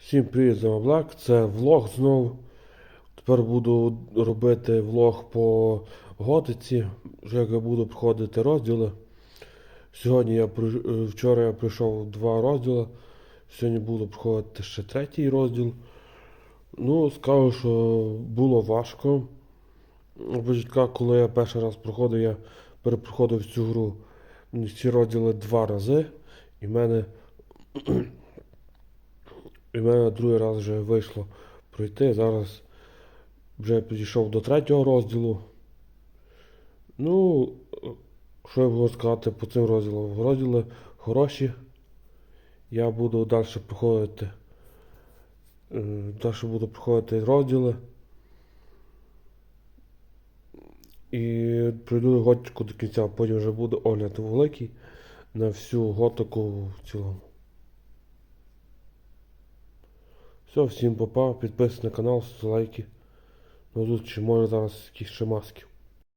Всім привіт, з вами Блак. Це влог знов. Тепер буду робити влог по готиці. Вже як я буду проходити розділи. Сьогодні я вчора я пройшов два розділи. Сьогодні буду проходити ще третій розділ. Ну, скажу, що було важко. У коли я перший раз проходив, я перепроходив цю гру ці розділи два рази. І в мене і в мене другий раз вже вийшло пройти. Зараз вже підійшов до третього розділу. Ну, е, що я можу сказати по цим розділам? Розділи хороші. Я буду далі проходити. Далі буду проходити розділи. І пройду готику до кінця, потім вже буде огляд великий на всю готику в цілому. Все, всім попа, підписуйтесь на канал, ставте лайки. До зустрічі, може зараз якісь ще маски.